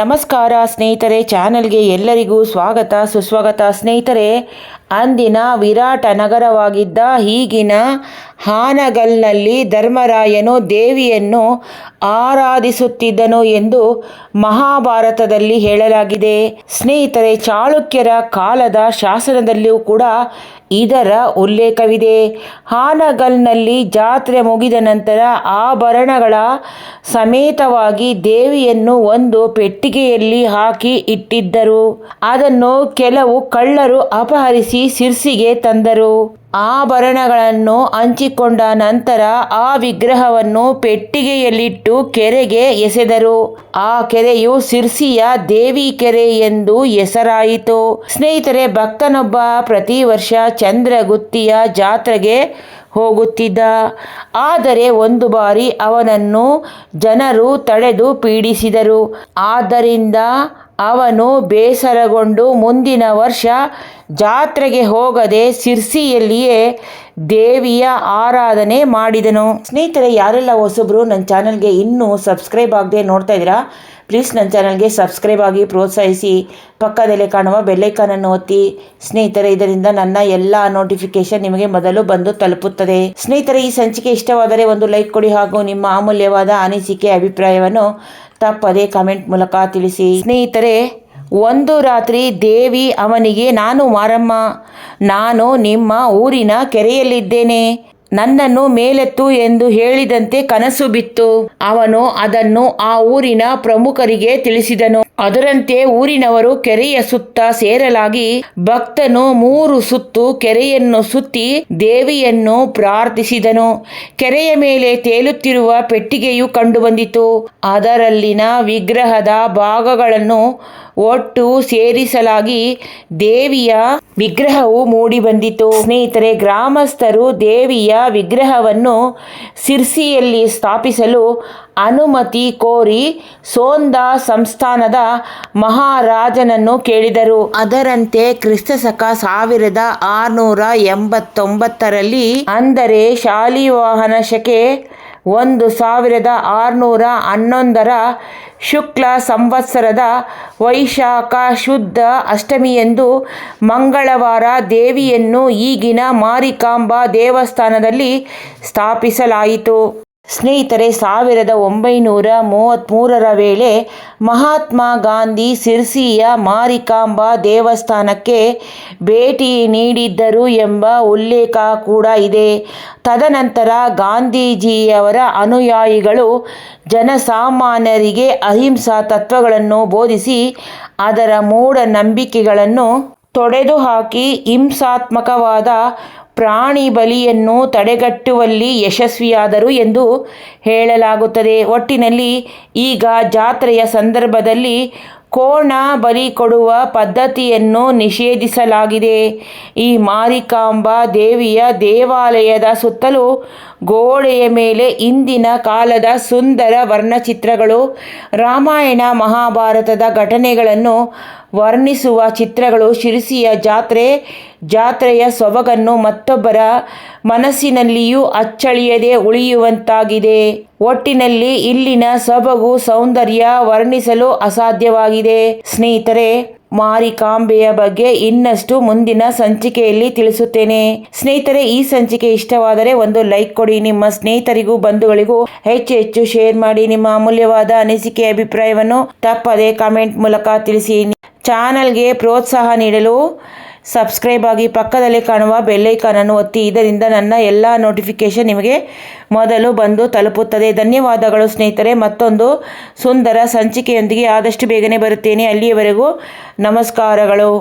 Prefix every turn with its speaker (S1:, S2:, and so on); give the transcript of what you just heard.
S1: ನಮಸ್ಕಾರ ಸ್ನೇಹಿತರೆ, ಚಾನಲ್ಗೆ ಎಲ್ಲರಿಗೂ ಸ್ವಾಗತ, ಸುಸ್ವಾಗತ. ಸ್ನೇಹಿತರೆ, ಅಂದಿನ ವಿರಾಟ ನಗರವಾಗಿದ್ದ ಈಗಿನ ಹಾನಗಲ್ನಲ್ಲಿ ಧರ್ಮರಾಯನು ದೇವಿಯನ್ನು ಆರಾಧಿಸುತ್ತಿದ್ದನು ಎಂದು ಮಹಾಭಾರತದಲ್ಲಿ ಹೇಳಲಾಗಿದೆ. ಸ್ನೇಹಿತರೆ, ಚಾಳುಕ್ಯರ ಕಾಲದ ಶಾಸನದಲ್ಲಿಯೂ ಕೂಡ ಇದರ ಉಲ್ಲೇಖವಿದೆ. ಹಾನಗಲ್ನಲ್ಲಿ ಜಾತ್ರೆ ಮುಗಿದ ನಂತರ ಆಭರಣಗಳ ಸಮೇತವಾಗಿ ದೇವಿಯನ್ನು ಒಂದು ಪೆಟ್ಟಿಗೆಯಲ್ಲಿ ಹಾಕಿ ಇಟ್ಟಿದ್ದರು. ಅದನ್ನು ಕೆಲವು ಕಳ್ಳರು ಅಪಹರಿಸಿ ಸಿರ್ಸಿಗೆ ತಂದರು. ಆಭರಣಗಳನ್ನು ಹಂಚಿಕೊಂಡ ನಂತರ ಆ ವಿಗ್ರಹವನ್ನು ಪೆಟ್ಟಿಗೆಯಲ್ಲಿಟ್ಟು ಕೆರೆಗೆ ಎಸೆದರು. ಆ ಕೆರೆಯು ಸಿರ್ಸಿಯ ದೇವಿ ಕೆರೆ ಎಂದು ಹೆಸರಾಯಿತು. ಸ್ನೇಹಿತರೆ, ಭಕ್ತನೊಬ್ಬ ಪ್ರತಿ ವರ್ಷ ಚಂದ್ರಗುತ್ತಿಯ ಜಾತ್ರೆಗೆ ಹೋಗುತ್ತಿದ್ದ. ಆದರೆ ಒಂದು ಬಾರಿ ಅವನನ್ನು ಜನರು ತಡೆದು ಪೀಡಿಸಿದರು. ಆದ್ದರಿಂದ ಅವನು ಬೇಸರಗೊಂಡು ಮುಂದಿನ ವರ್ಷ ಜಾತ್ರೆಗೆ ಹೋಗದೆ ಸಿರ್ಸಿಯಲ್ಲಿಯೇ ದೇವಿಯ ಆರಾಧನೆ ಮಾಡಿದನು. ಸ್ನೇಹಿತರೆ, ಯಾರೆಲ್ಲ ಹೊಸಬ್ರು ನನ್ನ ಚಾನಲ್ಗೆ ಇನ್ನೂ ಸಬ್ಸ್ಕ್ರೈಬ್ ಆಗದೆ ನೋಡ್ತಾ ಇದ್ದೀರಾ ಪ್ಲೀಸ್ ನನ್ನ ಚಾನಲ್ಗೆ ಸಬ್ಸ್ಕ್ರೈಬ್ ಆಗಿ ಪ್ರೋತ್ಸಾಹಿಸಿ. ಪಕ್ಕದಲ್ಲೇ ಕಾಣುವ ಬೆಲ್ಲೈಕಾನನ್ನು ಒತ್ತಿ. ಸ್ನೇಹಿತರೆ, ಇದರಿಂದ ನನ್ನ ಎಲ್ಲ ನೋಟಿಫಿಕೇಶನ್ ನಿಮಗೆ ಮೊದಲು ಬಂದು ತಲುಪುತ್ತದೆ. ಸ್ನೇಹಿತರೆ, ಈ ಸಂಚಿಕೆ ಇಷ್ಟವಾದರೆ ಒಂದು ಲೈಕ್ ಕೊಡಿ ಹಾಗೂ ನಿಮ್ಮ ಅಮೂಲ್ಯವಾದ ಅನಿಸಿಕೆ, ಅಭಿಪ್ರಾಯವನ್ನು ತಪ್ಪದೆ ಕಮೆಂಟ್ ಮೂಲಕ ತಿಳಿಸಿ. ಸ್ನೇಹಿತರೆ, ಒಂದು ರಾತ್ರಿ ದೇವಿ ಅವನಿಗೆ, ನಾನು ಮಾರಮ್ಮ, ನಾನು ನಿಮ್ಮ ಊರಿನ ಕೆರೆಯಲ್ಲಿದ್ದೇನೆ. ನನ್ನನ್ನು ಮೇಲೆತ್ತು ಎಂದು ಹೇಳಿದಂತೆ ಕನಸು ಬಿತ್ತು. ಅವನು ಅದನ್ನು ಆ ಊರಿನ ಪ್ರಮುಖರಿಗೆ ತಿಳಿಸಿದನು. ಅದರಂತೆ ಊರಿನವರು ಕೆರೆಯ ಸುತ್ತ ಸೇರಲಾಗಿ ಭಕ್ತನು ಮೂರು ಸುತ್ತು ಕೆರೆಯನ್ನು ಸುತ್ತಿ ದೇವಿಯನ್ನು ಪ್ರಾರ್ಥಿಸಿದನು. ಕೆರೆಯ ಮೇಲೆ ತೇಲುತ್ತಿರುವ ಪೆಟ್ಟಿಗೆಯು ಕಂಡುಬಂದಿತು. ಅದರಲ್ಲಿನ ವಿಗ್ರಹದ ಭಾಗಗಳನ್ನು ಒಟ್ಟು ಸೇರಿಸಲಾಗಿ ದೇವಿಯ ವಿಗ್ರಹವು ಮೂಡಿಬಂದಿತು. ಸ್ನೇಹಿತರೆ, ಗ್ರಾಮಸ್ಥರು ದೇವಿಯ ವಿಗ್ರಹವನ್ನು ಸಿರ್ಸಿಯಲ್ಲಿ ಸ್ಥಾಪಿಸಲು ಅನುಮತಿ ಕೋರಿ ಸೋಂದಾ ಸಂಸ್ಥಾನದ ಮಹಾರಾಜನನ್ನು ಕೇಳಿದರು. ಅದರಂತೆ ಕ್ರಿಸ್ತಶಕ ಸಾವಿರದ ಆರುನೂರ ಎಂಬತ್ತೊಂಬತ್ತರಲ್ಲಿ ಅಂದರೆ ಶಾಲಿವಾಹನ ಶಕೆ ಒಂದು ಸಾವಿರದ ಆರುನೂರ ಹನ್ನೊಂದರ ಶುಕ್ಲ ಸಂವತ್ಸರದ ವೈಶಾಖ ಶುದ್ಧ ಅಷ್ಟಮಿಯಂದು ಮಂಗಳವಾರ ದೇವಿಯನ್ನು ಈಗಿನ ಮಾರಿಕಾಂಬಾ ದೇವಸ್ಥಾನದಲ್ಲಿ ಸ್ಥಾಪಿಸಲಾಯಿತು. ಸ್ನೇಹಿತರೆ, ಸಾವಿರದ ಒಂಬೈನೂರ ಮೂವತ್ತ್ಮೂರರ ವೇಳೆ ಮಹಾತ್ಮ ಗಾಂಧಿ ಸಿರ್ಸಿಯ ಮಾರಿಕಾಂಬಾ ದೇವಸ್ಥಾನಕ್ಕೆ ಭೇಟಿ ನೀಡಿದ್ದರು ಎಂಬ ಉಲ್ಲೇಖ ಕೂಡ ಇದೆ. ತದನಂತರ ಗಾಂಧೀಜಿಯವರ ಅನುಯಾಯಿಗಳು ಜನಸಾಮಾನ್ಯರಿಗೆ ಅಹಿಂಸಾ ತತ್ವಗಳನ್ನು ಬೋಧಿಸಿ ಅದರ ಮೂಢನಂಬಿಕೆಗಳನ್ನು ತೊಡೆದುಹಾಕಿ ಹಿಂಸಾತ್ಮಕವಾದ ಪ್ರಾಣಿ ಬಲಿಯನ್ನು ತಡೆಗಟ್ಟುವಲ್ಲಿ ಯಶಸ್ವಿಯಾದರು ಎಂದು ಹೇಳಲಾಗುತ್ತದೆ. ಒಟ್ಟಿನಲ್ಲಿ ಈಗ ಜಾತ್ರೆಯ ಸಂದರ್ಭದಲ್ಲಿ ಕೋಣ ಬಲಿ ಕೊಡುವ ಪದ್ಧತಿಯನ್ನು ನಿಷೇಧಿಸಲಾಗಿದೆ. ಈ ಮಾರಿಕಾಂಬಾ ದೇವಿಯ ದೇವಾಲಯದ ಸುತ್ತಲೂ ಗೋಡೆಯ ಮೇಲೆ ಇಂದಿನ ಕಾಲದ ಸುಂದರ ವರ್ಣಚಿತ್ರಗಳು ರಾಮಾಯಣ ಮಹಾಭಾರತದ ಘಟನೆಗಳನ್ನು ವರ್ಣಿಸುವ ಚಿತ್ರಗಳು ಶಿರಸಿಯ ಜಾತ್ರೆ, ಜಾತ್ರೆಯ ಸೊಬಗನ್ನು ಮತ್ತೊಬ್ಬರ ಮನಸ್ಸಿನಲ್ಲಿಯೂ ಅಚ್ಚಳಿಯದೆ ಉಳಿಯುವಂತಾಗಿದೆ. ಒಟ್ಟಿನಲ್ಲಿ ಇಲ್ಲಿನ ಸೊಬಗು ಸೌಂದರ್ಯ ವರ್ಣಿಸಲು ಅಸಾಧ್ಯವಾಗಿದೆ. ಸ್ನೇಹಿತರೆ, ಮಾರಿಕಾಂಬೆಯ ಬಗ್ಗೆ ಇನ್ನಷ್ಟು ಮುಂದಿನ ಸಂಚಿಕೆಯಲ್ಲಿ ತಿಳಿಸುತ್ತೇನೆ. ಸ್ನೇಹಿತರೆ, ಈ ಸಂಚಿಕೆ ಇಷ್ಟವಾದರೆ ಒಂದು ಲೈಕ್ ಕೊಡಿ. ನಿಮ್ಮ ಸ್ನೇಹಿತರಿಗೂ ಬಂಧುಗಳಿಗೂ ಹೆಚ್ಚು ಹೆಚ್ಚು ಶೇರ್ ಮಾಡಿ. ನಿಮ್ಮ ಅಮೂಲ್ಯವಾದ ಅನಿಸಿಕೆ ಅಭಿಪ್ರಾಯವನ್ನು ತಪ್ಪದೆ ಕಾಮೆಂಟ್ ಮೂಲಕ ತಿಳಿಸಿ. ಚಾನಲ್ಗೆ ಪ್ರೋತ್ಸಾಹ ನೀಡಲು ಸಬ್ಸ್ಕ್ರೈಬ್ ಆಗಿ ಪಕ್ಕದಲ್ಲಿ ಕಾಣುವ ಬೆಲ್ಲೈಕಾನನ್ನು ಒತ್ತಿ, ಇದರಿಂದ ನನ್ನ ಎಲ್ಲ ನೋಟಿಫಿಕೇಷನ್ ನಿಮಗೆ ಮೊದಲು ಬಂದು ತಲುಪುತ್ತದೆ. ಧನ್ಯವಾದಗಳು ಸ್ನೇಹಿತರೆ. ಮತ್ತೊಂದು ಸುಂದರ ಸಂಚಿಕೆಯೊಂದಿಗೆ ಆದಷ್ಟು ಬೇಗನೆ ಬರುತ್ತೇನೆ. ಅಲ್ಲಿಯವರೆಗೂ ನಮಸ್ಕಾರಗಳು.